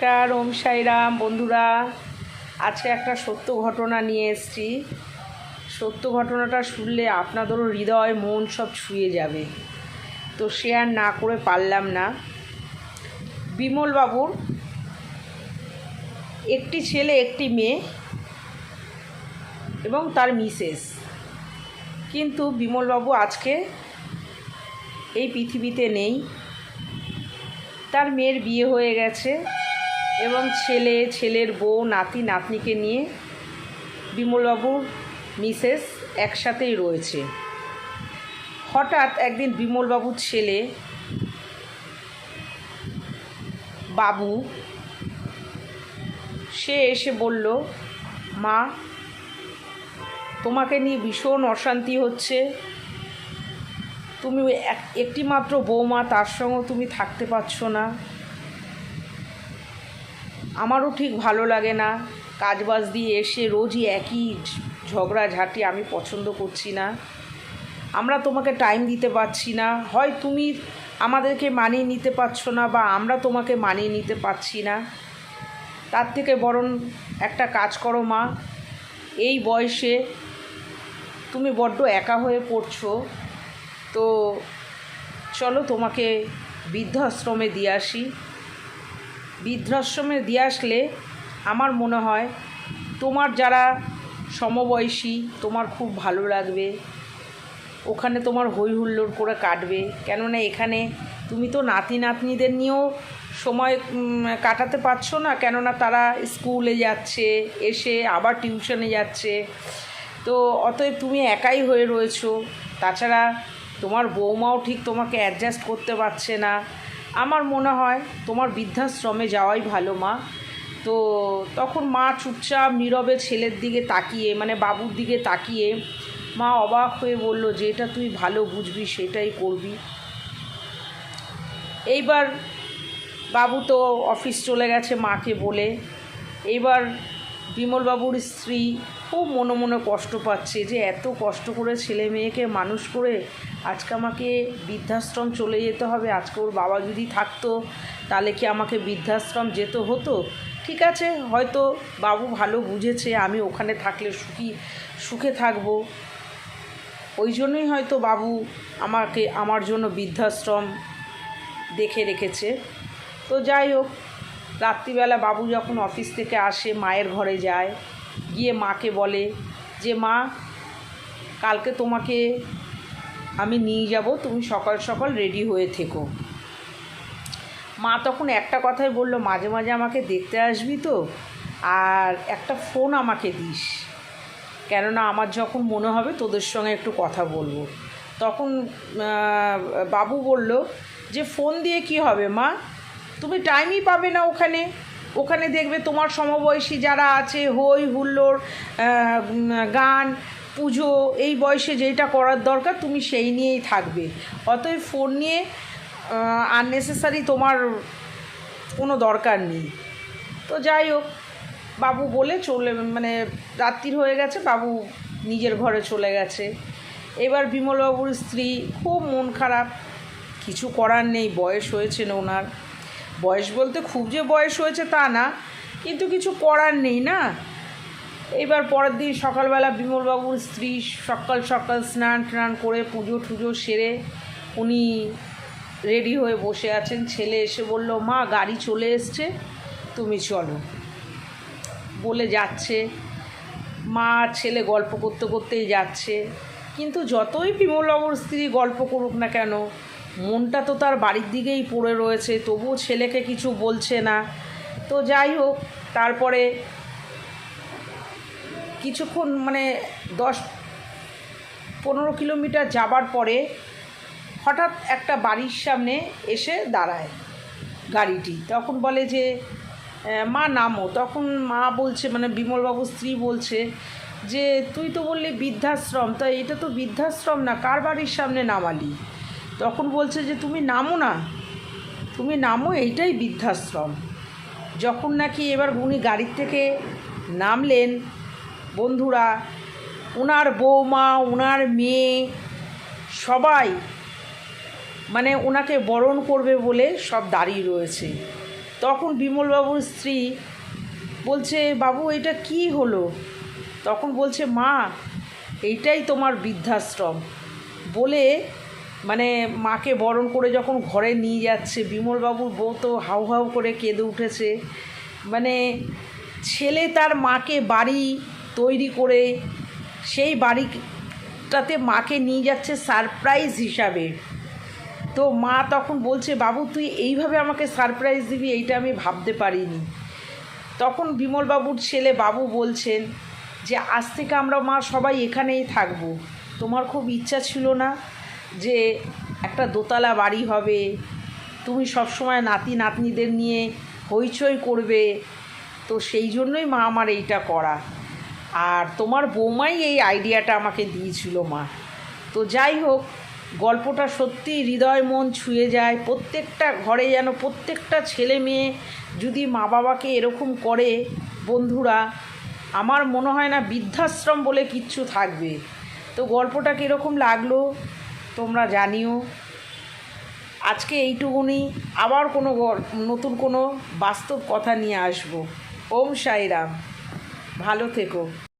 নমস্কার, ওম সাইরাম। বন্ধুরা, আজকে একটা সত্য ঘটনা নিয়ে এসেছি। সত্য ঘটনাটা শুনলে আপনাদেরও হৃদয়, মন সব ছুঁয়ে যাবে। তো শেয়ার না করে পারলাম না। বিমলবাবুর একটি ছেলে, একটি মেয়ে এবং তার মিসেস। কিন্তু বিমলবাবু আজকে এই পৃথিবীতে নেই। তার মেয়ের বিয়ে হয়ে গেছে। এবং ছেলে, ছেলের বউ, নাতি, নাতনিকে নিয়ে বিমলবাবুর মিসেস একসাথেই রয়েছে। হঠাৎ একদিন বিমলবাবুর ছেলে বাবু, সে এসে বলল, মা, তোমাকে নিয়ে ভীষণ অশান্তি হচ্ছে। তুমি এক একটি মাত্র বৌমা, তার সঙ্গে তুমি থাকতে পারছ না। আমারও ঠিক ভালো লাগে না। কাজবাজ দিয়ে এসে রোজই একই ঝগড়াঝাটি আমি পছন্দ করছি না। আমরা তোমাকে টাইম দিতে পারছি না। হয় তুমি আমাদেরকে মানিয়ে নিতে পারছ না বা আমরা তোমাকে মানিয়ে নিতে পারছি না। তার থেকে বরং একটা কাজ করো মা। এই বয়সে তুমি বড্ড একা হয়ে পড়ছো। তো চলো তোমাকে বৃদ্ধাশ্রমে দিয়ে আসি। বৃদ্ধাশ্রমে দিয়ে আসলে আমার মনে হয় তোমার যারা সমবয়সী, তোমার খুব ভালো লাগবে। ওখানে তোমার হই হুল্লোড় করে কাটবে। কেননা এখানে তুমি তো নাতি নাতনিদের নিয়েও সময় কাটাতে পারছ না। কেননা তারা স্কুলে যাচ্ছে, এসে আবার টিউশনে যাচ্ছে। তো অতএব তুমি একাই হয়ে রয়েছো। তাছাড়া তোমার বৌমাও ঠিক তোমাকে অ্যাডজাস্ট করতে পারছে না। আমার মনে হয় তোমার বৃদ্ধাশ্রমে যাওয়াই ভালো, মা। তো তখন মা চুপচাপ নীরবে ছেলের দিকে তাকিয়ে মানে বাবুর দিকে তাকিয়ে, মা অবাক হয়ে বলল, যে এটা তুই ভালো বুঝবি, সেটাই করবি। এইবার বাবু তো অফিস চলে গেছে মাকে বলে। এইবার বিমলবাবুর স্ত্রী খুব মনে মনে কষ্ট পাচ্ছে যে এত কষ্ট করে ছেলে মেয়েকে মানুষ করে আজকে আমাকে বৃদ্ধাশ্রম চলে যেতে হবে, আজকে ওর বাবা যদি থাকতো তাহলে কি আমাকে বৃদ্ধাশ্রম যেতে হতো? ঠিক আছে, হয়তো বাবু ভালো বুঝেছে, আমি ওখানে থাকলে সুখী, সুখে থাকব। ওই জন্যই হয়তো বাবু আমাকে, আমার জন্য বৃদ্ধাশ্রম দেখে রেখেছে। তো যাই হোক, রাত্রিবেলা বাবু যখন অফিস থেকে আসে, মায়ের ঘরে যায় গিয়ে মাকে বলে যে, মা, কালকে তোমাকে আমি নিয়ে যাব, তুমি সকাল সকাল রেডি হয়ে থেকো। মা তখন একটা কথাই বলল, মাঝে মাঝে আমাকে দেখতে আসবি তো, আর একটা ফোন আমাকে দিস, কেননা আমার যখন মনে হবে তোদের সঙ্গে একটু কথা বলব। তখন বাবু বলল, যে, ফোন দিয়ে কি হবে মা? তুমি টাইমই পাবে না ওখানে। ওখানে দেখবে তোমার সমবয়সী যারা আছে হই উম, গান পুজো এই বয়সে যেটা করার দরকার তুমি সেই নিয়েই থাকবে। অতএব ফোন নিয়ে আননেসেসারি তোমার কোনো দরকার নেই। তো যাই হোক বাবু বলে চলে মানে রাত্রির হয়ে গেছে বাবু নিজের ঘরে চলে গেছে। এবার বিমলবাবুর স্ত্রী খুব মন খারাপ কিছু করার নেই বয়স হয়েছেন ওনার। বয়স বলতে খুব যে বয়স হয়েছে তা না, কিন্তু কিছু করার নেই না। এবার পরের দিন সকালবেলা বিমলবাবুর স্ত্রী সকাল সকাল স্নান টান করে পুজো টুজো সেরে উনি রেডি হয়ে বসে আছেন। ছেলে এসে বলল, মা, গাড়ি চলে এসছে, তুমি চলো। বলে যাচ্ছে। মা, ছেলে গল্প করতে করতেই যাচ্ছে। কিন্তু যতই বিমলবাবুর স্ত্রী গল্প করুক না কেন মনটা তো তার বাড়ির দিকেই পড়ে রয়েছে, তবুও ছেলেকে কিছু বলছে না। তো যাই হোক, তারপরে কিছুক্ষণ মানে দশ পনেরো কিলোমিটার যাবার পরে হঠাৎ একটা বাড়ির সামনে এসে দাঁড়ায় গাড়িটি। তখন বলে যে মা, নামো। তখন মা বলছে মানে বিমলবাবুর স্ত্রী বলছে যে, তুই তো বললি বৃদ্ধাশ্রম, তা এটা তো বৃদ্ধাশ্রম না, কার বাড়ির সামনে নামালি? তখন বলছে যে, তুমি নামো না। তুমি নামো, এইটাই বৃদ্ধাশ্রম। যখন নাকি এবার উনি গাড়ির থেকে নামলেন, বন্ধুরা ওনার বৌমা ওনার মেয়ে সবাই মানে ওনাকে বরণ করবে বলে সব দাঁড়িয়ে রয়েছে। তখন বিমলবাবুর স্ত্রী বলছে, বাবু, এটা কি হলো? তখন বলছে, মা, এইটাই তোমার বৃদ্ধাশ্রম। বলে মানে মাকে বরণ করে যখন ঘরে নিয়ে যাচ্ছে, বিমলবাবুর বউ তো হাউ হাউ করে কেঁদে উঠেছে। মানে ছেলে তার মাকে বাড়ি তৈরি করে সেই বাড়িটাতে মাকে নিয়ে যাচ্ছে সারপ্রাইজ হিসাবে। তো মা তখন বলছে, বাবু, তুই এইভাবে আমাকে সারপ্রাইজ দিবি, এইটা আমি ভাবতে পারিনি। তখন বিমলবাবুর ছেলে বাবু বলছেন যে, আজ থেকে আমরা মা সবাই এখানেই থাকব। তোমার খুব ইচ্ছা ছিল না যে একটা দোতলা বাড়ি হবে, তুমি সবসময় নাতি নাতনিদের নিয়ে হইচই করবে, তো সেই জন্যই মা আমার এইটা করা। আর তোমার বৌমাই এই আইডিয়াটা আমাকে দিয়েছিল মা। তো যাই হোক, গল্পটা সত্যি হৃদয় মন ছুঁয়ে যায়, প্রত্যেকটা ঘরে যেন প্রত্যেকটা ছেলে মেয়ে যদি মা বাবাকে এরকম করে, বন্ধুরা, আমার মনে হয় না বৃদ্ধাশ্রম বলে কিচ্ছু থাকবে। তো গল্পটা কীরকম লাগল? তোমরা জানিও। আজকে এইটুকুনি। আবার কোনো নতুন কোনো বাস্তব কথা নিয়ে আসব। ওম সাইরাম ভালো থেকো।